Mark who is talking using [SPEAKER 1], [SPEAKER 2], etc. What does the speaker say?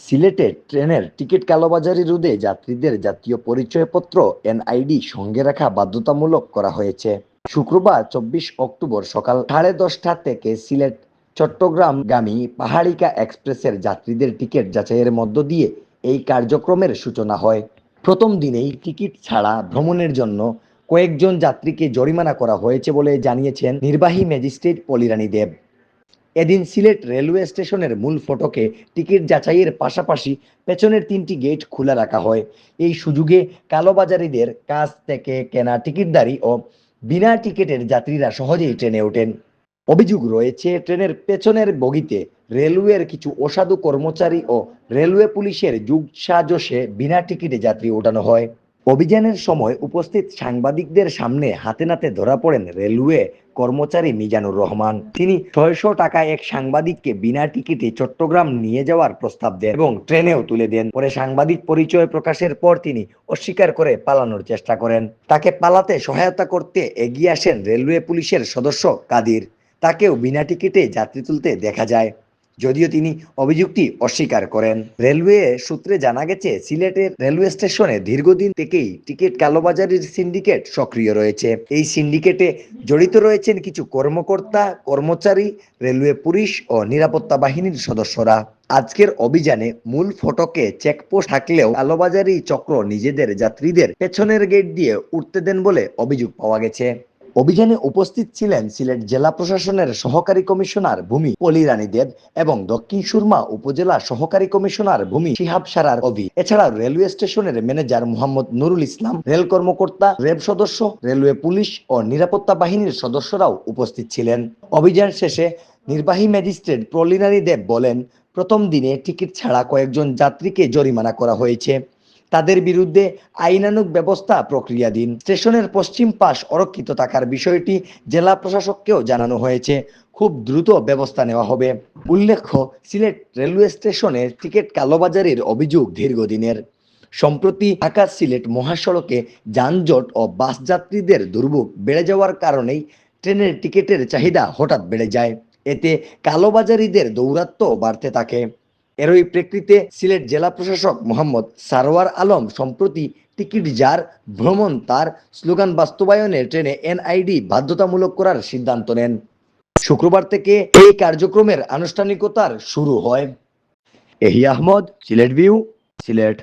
[SPEAKER 1] সিলেটে ট্রেনের টিকিট কালোবাজারি রোধে যাত্রীদের জাতীয় পরিচয়পত্র, এনআইডি সঙ্গে রাখা বাধ্যতামূলক করা হয়েছে। শুক্রবার চব্বিশ অক্টোবর সকাল সাড়ে দশটা থেকে সিলেট, চট্টগ্রামগামী পাহাড়িকা এক্সপ্রেসের যাত্রীদের টিকিট যাচাইয়ের মধ্য দিয়ে এই কার্যক্রমের সূচনা হয়। প্রথম দিনেই টিকিট ছাড়া ভ্রমণের জন্য কয়েকজন যাত্রীকে জরিমানা করা হয়েছে বলে জানিয়েছেন নির্বাহী ম্যাজিস্ট্রেট পলিরানী দেব। এদিন সিলেট রেলওয়ে স্টেশনের মূল ফটকে টিকিট যাচাইয়ের পাশাপাশি পেছনের তিনটি গেট খোলা রাখা হয়। এই সুযোগে কালোবাজারিদের কাছ থেকে কেনা টিকিটদারি ও বিনা টিকিটের যাত্রীরা সহজেই ট্রেনে ওঠেন। অভিযোগ রয়েছে, ট্রেনের পেছনের বগিতে রেলওয়ের কিছু অসাধু কর্মচারী ও রেলওয়ে পুলিশের যুগ সাজসে বিনা টিকিটে যাত্রী ওঠানো হয়। অভিযানের সময় উপস্থিত সাংবাদিকদের সামনে হাতে নাতে ধরা পড়েন রেলওয়ে কর্মচারী মিজানুর রহমান। তিনি ছয়শো টাকায় এক সাংবাদিককে বিনা টিকিটে চট্টগ্রাম নিয়ে যাওয়ার প্রস্তাব দেন এবং ট্রেনেও তুলে দেন। পরে সাংবাদিক পরিচয় প্রকাশের পর তিনি অস্বীকার করে পালানোর চেষ্টা করেন। তাকে পালাতে সহায়তা করতে এগিয়ে আসেন রেলওয়ে পুলিশের সদস্য কাদির। তাকেও বিনা টিকিটে যাত্রী তুলতে দেখা যায়। যদিও তিনি অভিযোগটি অস্বীকার করেন। রেলওয়ে সূত্রে জানা গেছে, সিলেটের রেলওয়ে স্টেশনে দীর্ঘদিন থেকেই টিকিট কালোবাজারির সিন্ডিকেট সক্রিয় রয়েছে। এই সিন্ডিকেটে জড়িত রয়েছেন কিছু কর্মকর্তা, কর্মচারী, রেলওয়ে পুলিশ ও নিরাপত্তা বাহিনীর সদস্যরা। আজকের অভিযানে মূল ফটকে চেকপোস্ট থাকলেও কালোবাজারি চক্র নিজেদের যাত্রীদের পেছনের গেট দিয়ে উঠতে দেন বলে অভিযোগ পাওয়া গেছে। অভিযানে উপস্থিত ছিলেন সিলেট জেলা প্রশাসনের সহকারী কমিশনার ভূমি পলি রানী দেব এবং দক্ষিণ সুরমা উপজেলা সহকারী কমিশনার ভূমি শিহাব সারার অভি। এছাড়া রেলওয়ে স্টেশনের ম্যানেজার মোহাম্মদ নুরুল ইসলাম, রেল কর্মকর্তা রেব সদস্য, রেলওয়ে পুলিশ ও নিরাপত্তা বাহিনীর সদস্যরাও উপস্থিত ছিলেন। অভিযান শেষে নির্বাহী ম্যাজিস্ট্রেট প্রলিনারী দেব বলেন, প্রথম দিনে টিকিট ছাড়া কয়েকজন যাত্রীকে জরিমানা করা হয়েছে। তাদের বিরুদ্ধে আইনানুগ ব্যবস্থা প্রক্রিয়াধীন। স্টেশনের পশ্চিম পাশ অরক্ষিত থাকার বিষয়টি জেলা প্রশাসককেও জানানো হয়েছে। খুব দ্রুত ব্যবস্থা নেওয়া হবে। উল্লেখ্য, সিলেট রেলওয়ে স্টেশনে টিকিট কালোবাজারির অভিযোগ দীর্ঘদিনের। সম্প্রতি ঢাকা সিলেট মহাসড়কে যানজট ও বাস যাত্রীদের দুর্ভোগ বেড়ে যাওয়ার কারণেই ট্রেনের টিকিটের চাহিদা হঠাৎ বেড়ে যায়। এতে কালোবাজারিদের দৌরাত্ম্য বাড়তে থাকে। এরই প্রেক্ষিতে সিলেট জেলা প্রশাসক মোহাম্মদ সারোয়ার আলম সম্প্রতি টিকিট যার ভ্রমণ তার স্লোগান বাস্তবায়নে ট্রেনে এনআইডি বাধ্যতামূলক করার সিদ্ধান্ত নেন। শুক্রবার থেকে এই কার্যক্রমের আনুষ্ঠানিকতার শুরু হয়। এহি আহমদ, সিলেট ভিউ, সিলেট।